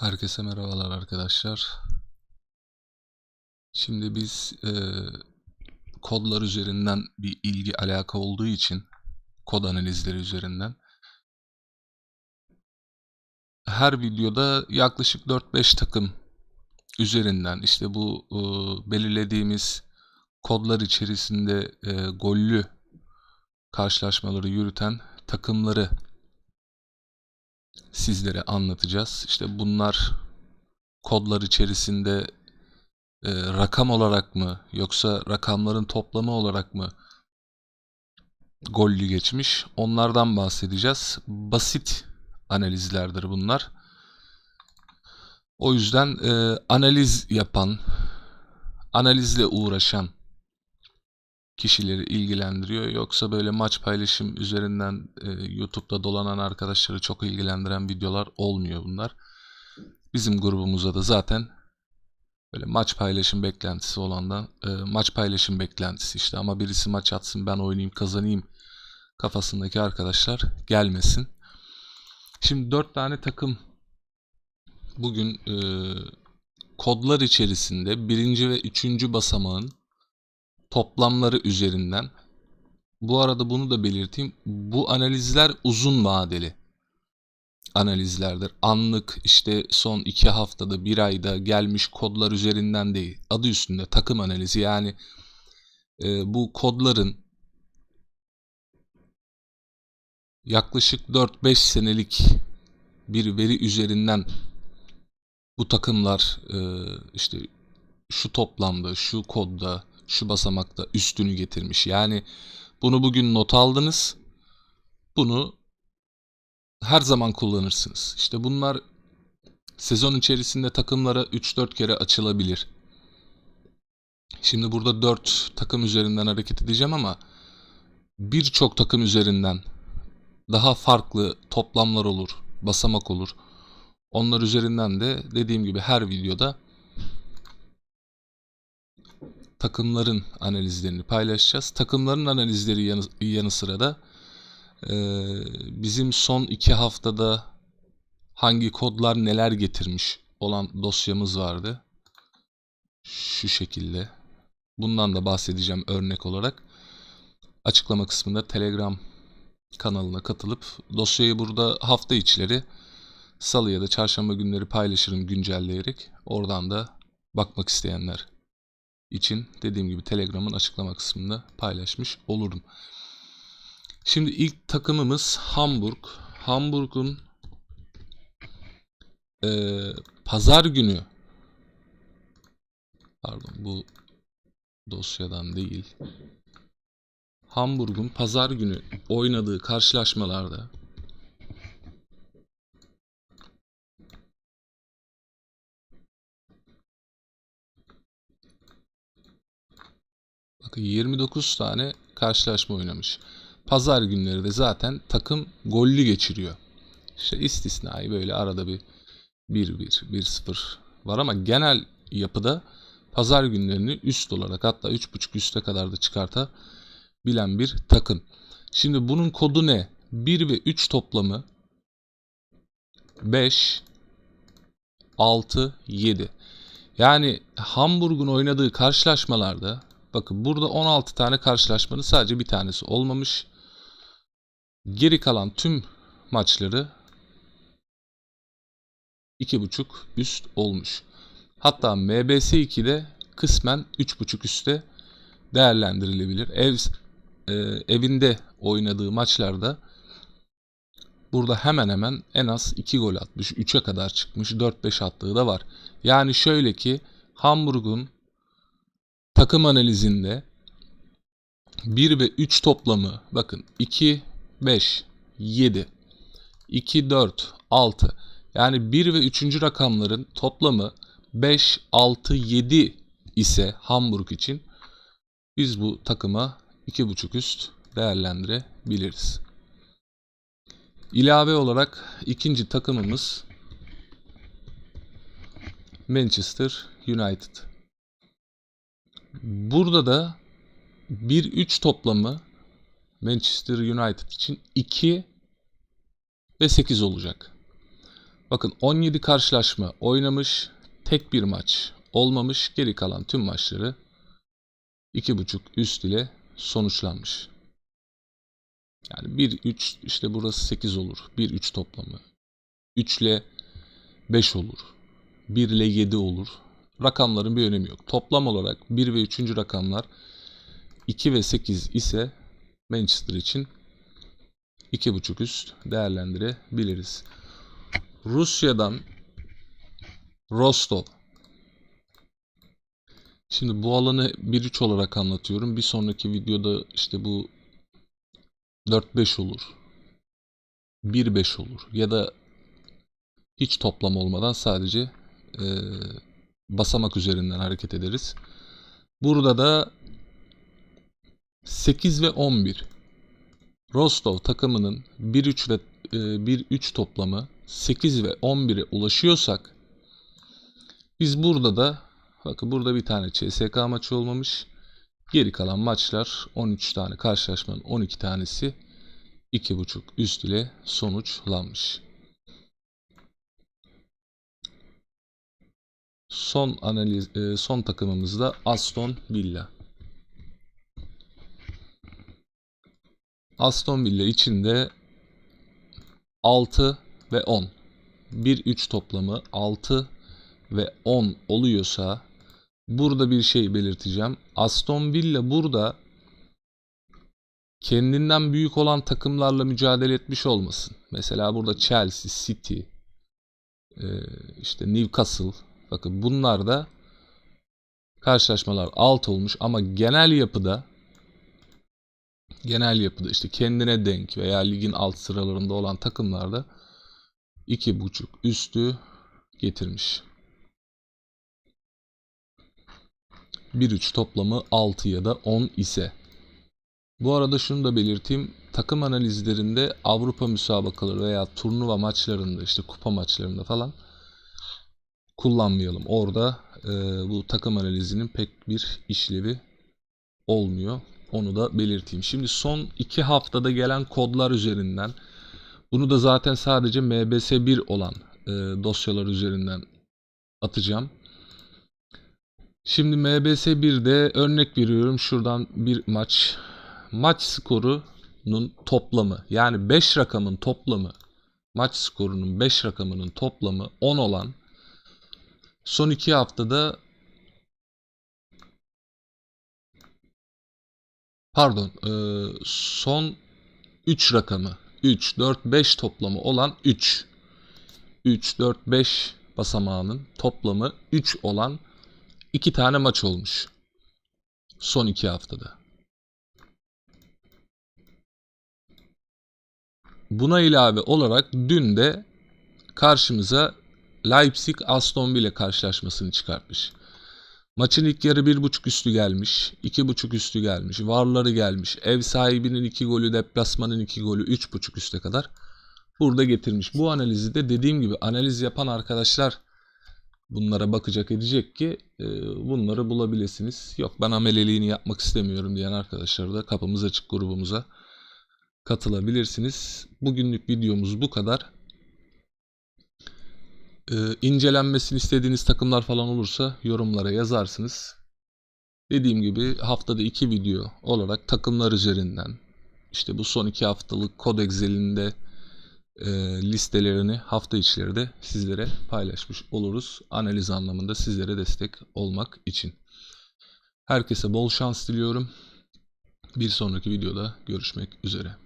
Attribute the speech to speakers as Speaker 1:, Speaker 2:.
Speaker 1: Herkese merhabalar arkadaşlar. Şimdi biz e, kodlar üzerinden bir ilgi alaka olduğu için kod analizleri üzerinden her videoda yaklaşık 4-5 takım üzerinden işte bu e, belirlediğimiz kodlar içerisinde e, gollü karşılaşmaları yürüten takımları sizlere anlatacağız. İşte bunlar kodlar içerisinde e, rakam olarak mı yoksa rakamların toplamı olarak mı gollü geçmiş? Onlardan bahsedeceğiz. Basit analizlerdir bunlar. O yüzden e, analiz yapan, analizle uğraşan kişileri ilgilendiriyor. Yoksa böyle maç paylaşım üzerinden e, YouTube'da dolanan arkadaşları çok ilgilendiren videolar olmuyor bunlar. Bizim grubumuza da zaten böyle maç paylaşım beklentisi olandan e, maç paylaşım beklentisi işte ama birisi maç atsın ben oynayayım kazanayım kafasındaki arkadaşlar gelmesin. Şimdi dört tane takım bugün e, kodlar içerisinde birinci ve üçüncü basamağın toplamları üzerinden. Bu arada bunu da belirteyim. Bu analizler uzun vadeli analizlerdir. Anlık işte son iki haftada bir ayda gelmiş kodlar üzerinden değil. Adı üstünde takım analizi yani e, bu kodların yaklaşık 4-5 senelik bir veri üzerinden bu takımlar e, işte şu toplamda, şu kodda, şu basamakta üstünü getirmiş. Yani bunu bugün not aldınız. Bunu her zaman kullanırsınız. İşte bunlar sezon içerisinde takımlara 3-4 kere açılabilir. Şimdi burada 4 takım üzerinden hareket edeceğim ama birçok takım üzerinden daha farklı toplamlar olur, basamak olur. Onlar üzerinden de dediğim gibi her videoda takımların analizlerini paylaşacağız. Takımların analizleri yanı, yanı sıra da e, bizim son iki haftada hangi kodlar neler getirmiş olan dosyamız vardı. Şu şekilde. Bundan da bahsedeceğim örnek olarak. Açıklama kısmında Telegram kanalına katılıp dosyayı burada hafta içleri salı ya da çarşamba günleri paylaşırım güncelleyerek. Oradan da bakmak isteyenler için dediğim gibi Telegram'ın açıklama kısmında paylaşmış olurum. Şimdi ilk takımımız Hamburg. Hamburg'un e, pazar günü pardon bu dosyadan değil Hamburg'un pazar günü oynadığı karşılaşmalarda Bakın 29 tane karşılaşma oynamış. Pazar günleri de zaten takım gollü geçiriyor. İşte istisnai böyle arada bir 1-1, 1-0 var ama genel yapıda pazar günlerini üst olarak hatta 3.5 üste kadar da çıkartabilen bir takım. Şimdi bunun kodu ne? 1 ve 3 toplamı 5, 6, 7. Yani Hamburg'un oynadığı karşılaşmalarda Bakın burada 16 tane karşılaşmanın sadece bir tanesi olmamış. Geri kalan tüm maçları 2.5 üst olmuş. Hatta MBS 2'de kısmen 3.5 üstte değerlendirilebilir. Ev e, evinde oynadığı maçlarda burada hemen hemen en az 2 gol atmış. 3'e kadar çıkmış. 4-5 attığı da var. Yani şöyle ki Hamburg'un takım analizinde 1 ve 3 toplamı bakın 2, 5, 7, 2, 4, 6 yani 1 ve 3. rakamların toplamı 5, 6, 7 ise Hamburg için biz bu takıma 2.5 üst değerlendirebiliriz. İlave olarak ikinci takımımız Manchester United. Burada da 1-3 toplamı Manchester United için 2 ve 8 olacak. Bakın 17 karşılaşma oynamış. Tek bir maç olmamış. Geri kalan tüm maçları 2.5 üst ile sonuçlanmış. Yani 1-3 işte burası 8 olur. 1-3 toplamı. 3 ile 5 olur. 1 ile 7 olur. Rakamların bir önemi yok. Toplam olarak 1 ve 3. rakamlar 2 ve 8 ise Manchester için 2.5 üst değerlendirebiliriz. Rusya'dan Rostov. Şimdi bu alanı 1-3 olarak anlatıyorum. Bir sonraki videoda işte bu 4-5 olur. 1-5 olur. Ya da hiç toplam olmadan sadece e, basamak üzerinden hareket ederiz. Burada da 8 ve 11. Rostov takımının 1-3 ve e, 1-3 toplamı 8 ve 11'e ulaşıyorsak biz burada da bakın burada bir tane CSK maçı olmamış. Geri kalan maçlar 13 tane karşılaşmanın 12 tanesi 2.5 üst ile sonuçlanmış. Son analiz e, son takımımız da Aston Villa. Aston Villa içinde 6 ve 10. 1-3 toplamı 6 ve 10 oluyorsa burada bir şey belirteceğim. Aston Villa burada kendinden büyük olan takımlarla mücadele etmiş olmasın. Mesela burada Chelsea, City, e, işte Newcastle. Bakın bunlar da karşılaşmalar alt olmuş ama genel yapıda genel yapıda işte kendine denk veya ligin alt sıralarında olan takımlarda 2.5 üstü getirmiş. 1-3 toplamı 6 ya da 10 ise. Bu arada şunu da belirteyim. Takım analizlerinde Avrupa müsabakaları veya turnuva maçlarında işte kupa maçlarında falan kullanmayalım. Orada e, bu takım analizinin pek bir işlevi olmuyor. Onu da belirteyim. Şimdi son 2 haftada gelen kodlar üzerinden bunu da zaten sadece MBS1 olan e, dosyalar üzerinden atacağım. Şimdi MBS1'de örnek veriyorum şuradan bir maç. Maç skorunun toplamı yani 5 rakamın toplamı maç skorunun 5 rakamının toplamı 10 olan son 2 haftada pardon e, son 3 rakamı 3, 4, 5 toplamı olan 3. 3, 4, 5 basamağının toplamı 3 olan 2 tane maç olmuş. Son 2 haftada. Buna ilave olarak dün de karşımıza Leipzig Aston Villa karşılaşmasını çıkartmış. Maçın ilk yarı 1.5 üstü gelmiş, 2.5 üstü gelmiş, varları gelmiş, ev sahibinin 2 golü, deplasmanın 2 golü 3.5 üste kadar burada getirmiş. Bu analizi de dediğim gibi analiz yapan arkadaşlar bunlara bakacak edecek ki e, bunları bulabilirsiniz. Yok ben ameleliğini yapmak istemiyorum diyen arkadaşlar da kapımız açık grubumuza katılabilirsiniz. Bugünlük videomuz bu kadar. Ee, incelenmesini istediğiniz takımlar falan olursa yorumlara yazarsınız. Dediğim gibi haftada iki video olarak takımlar üzerinden işte bu son iki haftalık kod Excel'inde e, listelerini hafta içleri de sizlere paylaşmış oluruz. Analiz anlamında sizlere destek olmak için. Herkese bol şans diliyorum. Bir sonraki videoda görüşmek üzere.